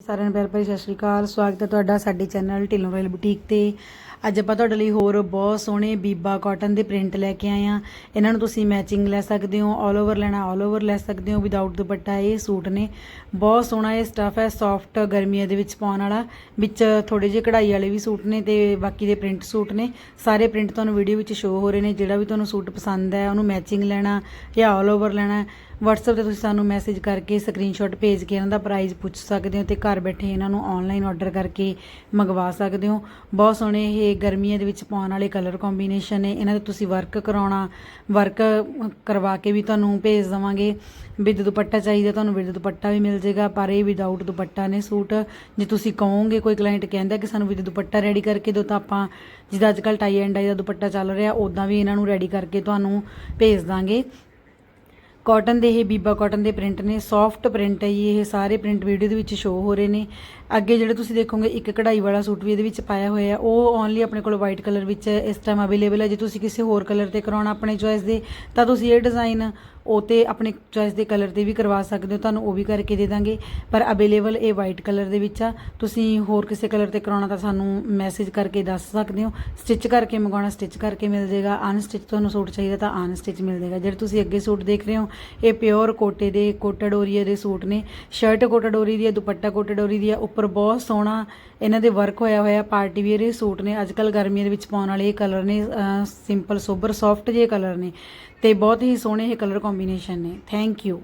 ਸਾਰਿਆਂ ਨੂੰ ਪਿਆਰ ਭਰੀ ਸਤਿ ਸ਼੍ਰੀ ਅਕਾਲ। ਸਵਾਗਤ ਹੈ ਤੁਹਾਡਾ ਸਾਡੇ ਚੈਨਲ ਢਿੱਲੋਂ ਰੋਇਲ ਬੁਟੀਕ ਤੇ। ਅੱਜ ਆਪਾਂ ਤੁਹਾਡੇ ਲਈ ਹੋਰ ਬਹੁਤ ਸੋਹਣੇ ਬੀਬਾ ਕਾਟਨ ਦੇ ਪ੍ਰਿੰਟ ਲੈ ਕੇ ਆਏ ਆ ਇਹਨਾਂ ਨੂੰ ਤੁਸੀਂ ਮੈਚਿੰਗ ਲੈ ਸਕਦੇ ਹੋ ਆਲ ਓਵਰ ਲੈਣਾ ਆਲ ਓਵਰ ਲੈ ਸਕਦੇ ਹੋ। ਵਿਦਆਊਟ ਦੁਪੱਟਾ ਇਹ ਸੂਟ ਨੇ। ਬਹੁਤ ਸੋਹਣਾ ਇਹ ਸਟਫ ਹੈ ਸੌਫਟ ਗਰਮੀਆਂ ਦੇ ਵਿੱਚ ਪਾਉਣ ਵਾਲਾ। ਵਿੱਚ ਥੋੜੇ ਜਿਹੇ ਕਢਾਈ ਵਾਲੇ ਵੀ ਸੂਟ ਨੇ ਤੇ ਬਾਕੀ ਦੇ ਪ੍ਰਿੰਟ ਸੂਟ ਨੇ। ਸਾਰੇ ਪ੍ਰਿੰਟ ਤੁਹਾਨੂੰ ਵੀਡੀਓ ਵਿੱਚ ਸ਼ੋ ਹੋ ਰਹੇ ਨੇ। ਜਿਹੜਾ ਵੀ ਤੁਹਾਨੂੰ ਸੂਟ ਪਸੰਦ ਹੈ, ਉਹਨੂੰ ਮੈਚਿੰਗ ਲੈਣਾ ਜਾਂ ਆਲ ਓਵਰ ਲੈਣਾ। WhatsApp ਤੇ ਤੁਸੀਂ ਸਾਨੂੰ ਮੈਸੇਜ ਕਰਕੇ ਸਕਰੀਨਸ਼ਾਟ ਭੇਜ ਕੇ ਇਹਨਾਂ ਦਾ ਪ੍ਰਾਈਸ ਪੁੱਛ ਸਕਦੇ ਹੋ ਤੇ ਘਰ ਬੈਠੇ ਇਹਨਾਂ ਨੂੰ ਆਨਲਾਈਨ ਆਰਡਰ ਕਰਕੇ ਮੰਗਵਾ ਸਕਦੇ ਹੋ। ਬਹੁਤ ਸੋਹਣੇ ਇਹ ਗਰਮੀਆਂ ਦੇ ਵਿੱਚ ਪਾਉਣ ਵਾਲੇ ਕਲਰ ਕੰਬੀਨੇਸ਼ਨ ਨੇ। ਇਹਨਾਂ ਤੇ ਤੁਸੀਂ ਵਰਕ ਕਰਾਉਣਾ ਵਰਕ ਕਰਵਾ ਕੇ ਵੀ ਤੁਹਾਨੂੰ ਭੇਜ ਦਵਾਂਗੇ। ਵਿਦ ਦੁਪੱਟਾ ਚਾਹੀਦਾ ਤੁਹਾਨੂੰ, ਵਿਦ ਦੁਪੱਟਾ ਵੀ ਮਿਲ ਜਾਏਗਾ, ਪਰ ਇਹ ਵਿਦਆਊਟ ਦੁਪੱਟਾ ਨੇ ਸੂਟ। ਜੇ ਤੁਸੀਂ ਕਹੋਗੇ, ਕੋਈ ਕਲਾਇੰਟ ਕਹਿੰਦਾ ਕਿ ਸਾਨੂੰ ਵਿਦ ਦੁਪੱਟਾ ਰੈਡੀ ਕਰਕੇ ਦਿਓ ਤਾਂ ਆਪਾਂ, ਜਿੱਦਾਂ ਅੱਜ ਕੱਲ੍ਹ ਟਾਈ ਐਂਡ ਡਾਈ ਦਾ ਦੁਪੱਟਾ ਚੱਲ ਰਿਹਾ ਉਦਾਂ ਵੀ ਇਹਨਾਂ ਨੂੰ ਰੈਡੀ ਕਰਕੇ ਤੁਹਾਨੂੰ ਭੇਜ ਦਾਂਗੇ। ਕਾਟਨ ਦੇ ਇਹ ਬੀਬਾ ਕਾਟਨ ਦੇ ਪ੍ਰਿੰਟ ਨੇ ਸੌਫਟ ਪ੍ਰਿੰਟ ਹੈ ਜੀ, ਇਹ ਸਾਰੇ ਪ੍ਰਿੰਟ ਵੀਡੀਓ ਦੇ ਵਿੱਚ ਸ਼ੋਅ ਹੋ ਰਹੇ ਨੇ। ਅੱਗੇ ਜਿਹੜੇ ਤੁਸੀਂ ਦੇਖੋਗੇ, ਇੱਕ ਕਢਾਈ ਵਾਲਾ ਸੂਟ ਵੀ ਇਹਦੇ ਵਿੱਚ ਪਾਇਆ ਹੋਇਆ ਹੈ। ਉਹ ਓਨਲੀ ਆਪਣੇ ਕੋਲ ਵਾਈਟ ਕਲਰ ਵਿੱਚ ਇਸ ਟਾਈਮ ਅਵੇਲੇਬਲ ਹੈ। ਜੇ ਤੁਸੀਂ ਕਿਸੇ ਹੋਰ ਕਲਰ ਤੇ ਕਰਾਉਣਾ, ਆਪਣੇ ਚੋਇਸ ਦੇ, ਤਾਂ ਤੁਸੀਂ ਇਹ ਡਿਜ਼ਾਈਨ ਉਹ ਤੇ ਆਪਣੇ ਚੋਇਸ ਦੇ ਕਲਰ ਤੇ ਵੀ ਕਰਵਾ ਸਕਦੇ ਹੋ, ਤੁਹਾਨੂੰ ਉਹ ਵੀ ਕਰਕੇ ਦੇ ਦਾਂਗੇ। ਪਰ ਅਵੇਲੇਬਲ ਇਹ ਵਾਈਟ ਕਲਰ ਦੇ ਵਿੱਚ ਆ। ਤੁਸੀਂ ਹੋਰ ਕਿਸੇ ਕਲਰ ਤੇ ਕਰਾਉਣਾ ਤਾਂ ਸਾਨੂੰ ਮੈਸੇਜ ਕਰਕੇ ਦੱਸ ਸਕਦੇ ਹੋ। ਸਟਿਚ ਕਰਕੇ ਮੰਗਾਉਣਾ ਸਟਿਚ ਕਰਕੇ ਮਿਲ ਜਾਏਗਾ ਅਨਸਟਿਚ ਤੁਹਾਨੂੰ ਸੂਟ ਚਾਹੀਦਾ ਤਾਂ ਅਨਸਟਿਚ ਮਿਲ ਜਾਏਗਾ ਜਿਹੜੇ ਤੁਸੀਂ ਅੱਗੇ ਸੂਟ ਦੇਖ ਰਹੇ ਹੋ, ਇਹ ਪਿਓਰ ਕੋਟੇ ਦੇ, ਕੋਟਾ ਡੋਰੀਆ ਦੇ ਸੂਟ ਨੇ। ਸ਼ਰਟ ਕੋਟਾ ਡੋਰੀ ਦੀ ਹੈ ਦੁਪੱਟਾ ਕੋਟਾ ਡੋਰੀ ਦੀ ਹੈ ਉੱਪਰ ਬਹੁਤ ਸੋਹਣਾ ਇਹਨਾਂ ਦੇ ਵਰਕ ਹੋਇਆ ਹੋਇਆ ਪਾਰਟੀ ਵੇਅਰ ਇਹ ਸੂਟ ਨੇ। ਅੱਜ ਕੱਲ ਗਰਮੀਆਂ ਦੇ ਵਿੱਚ ਪਾਉਣ ਵਾਲੇ ਇਹ ਕਲਰ ਨੇ ਸਿੰਪਲ ਸੋਬਰ ਸੌਫਟ ਜਿਹੇ ਕਲਰ ਨੇ। ਤੇ ਬਹੁਤ ਹੀ ਸੋਹਣੇ ਇਹ ਕਲਰ ਕੰਬੀਨੇਸ਼ਨ ਨੇ। Thank you